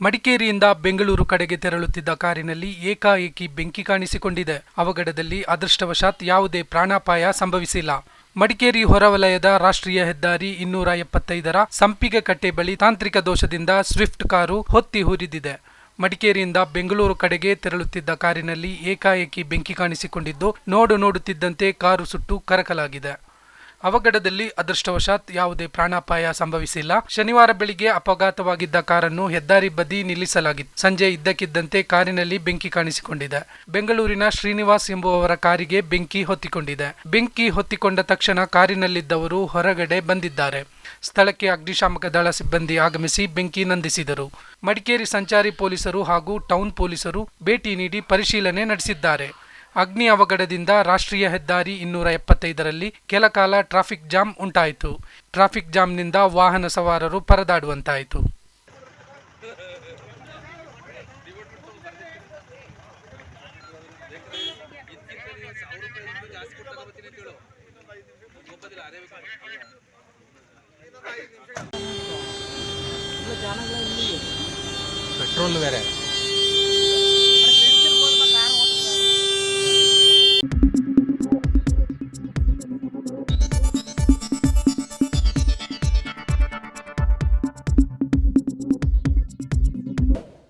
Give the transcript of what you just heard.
ಮಡಿಕೇರಿಯಿಂದ ಬೆಂಗಳೂರು ಕಡೆಗೆ ತೆರಳುತ್ತಿದ್ದ ಕಾರಿನಲ್ಲಿ ಏಕಾಏಕಿ ಬೆಂಕಿ ಕಾಣಿಸಿಕೊಂಡಿದೆ. ಅವಘಡದಲ್ಲಿ ಅದೃಷ್ಟವಶಾತ್ ಯಾವುದೇ ಪ್ರಾಣಾಪಾಯ ಸಂಭವಿಸಿಲ್ಲ. ಮಡಿಕೇರಿ ಹೊರವಲಯದ ರಾಷ್ಟ್ರೀಯ ಹೆದ್ದಾರಿ ಇನ್ನೂರ ಎಪ್ಪತ್ತೈದರ ಸಂಪಿಗೆ ಕಟ್ಟೆ ಬಳಿ ತಾಂತ್ರಿಕ ದೋಷದಿಂದ ಸ್ವಿಫ್ಟ್ ಕಾರು ಹೊತ್ತಿ ಹುರಿದಿದೆ ಮಡಿಕೇರಿಯಿಂದ ಬೆಂಗಳೂರು ಕಡೆಗೆ ತೆರಳುತ್ತಿದ್ದ ಕಾರಿನಲ್ಲಿ ಏಕಾಏಕಿ ಬೆಂಕಿ ಕಾಣಿಸಿಕೊಂಡಿದ್ದು, ನೋಡು ನೋಡುತ್ತಿದ್ದಂತೆ ಕಾರು ಸುಟ್ಟು ಕರಕಲಾಗಿದೆ. ಅವಘಡದಲ್ಲಿ ಅದೃಷ್ಟವಶಾತ್ ಯಾವುದೇ ಪ್ರಾಣಾಪಾಯ ಸಂಭವಿಸಿಲ್ಲ. ಶನಿವಾರ ಬೆಳಿಗ್ಗೆ ಅಪಘಾತವಾಗಿದ್ದ ಕಾರನ್ನು ಹೆದ್ದಾರಿ ಬದಿ ನಿಲ್ಲಿಸಲಾಗಿತ್ತು. ಸಂಜೆ ಇದ್ದಕ್ಕಿದ್ದಂತೆ ಕಾರಿನಲ್ಲಿ ಬೆಂಕಿ ಕಾಣಿಸಿಕೊಂಡಿದೆ. ಬೆಂಗಳೂರಿನ ಶ್ರೀನಿವಾಸ್ ಎಂಬುವವರ ಕಾರಿಗೆ ಬೆಂಕಿ ಹೊತ್ತಿಕೊಂಡಿದೆ. ಬೆಂಕಿ ಹೊತ್ತಿಕೊಂಡ ತಕ್ಷಣ ಕಾರಿನಲ್ಲಿದ್ದವರು ಹೊರಗಡೆ ಬಂದಿದ್ದಾರೆ. ಸ್ಥಳಕ್ಕೆ ಅಗ್ನಿಶಾಮಕ ದಳ ಸಿಬ್ಬಂದಿ ಆಗಮಿಸಿ ಬೆಂಕಿ ನಂದಿಸಿದರು. ಮಡಿಕೇರಿ ಸಂಚಾರಿ ಪೊಲೀಸರು ಹಾಗೂ ಟೌನ್ ಪೊಲೀಸರು ಭೇಟಿ ನೀಡಿ ಪರಿಶೀಲನೆ ನಡೆಸಿದ್ದಾರೆ. ಅಗ್ನಿ ಅವಘಡದಿಂದ ರಾಷ್ಟ್ರೀಯ ಹೆದ್ದಾರಿ ಇನ್ನೂರ ಎಪ್ಪತ್ತೈದರಲ್ಲಿ ಕೆಲಕಾಲ ಟ್ರಾಫಿಕ್ ಜಾಮ್ ಉಂಟಾಯಿತು. ಟ್ರಾಫಿಕ್ ಜಾಮ್ನಿಂದ ವಾಹನ ಸವಾರರು ಪರದಾಡುವಂತಾಯಿತು. ಪೆಟ್ರೋಲ್ ಬೇರೆ.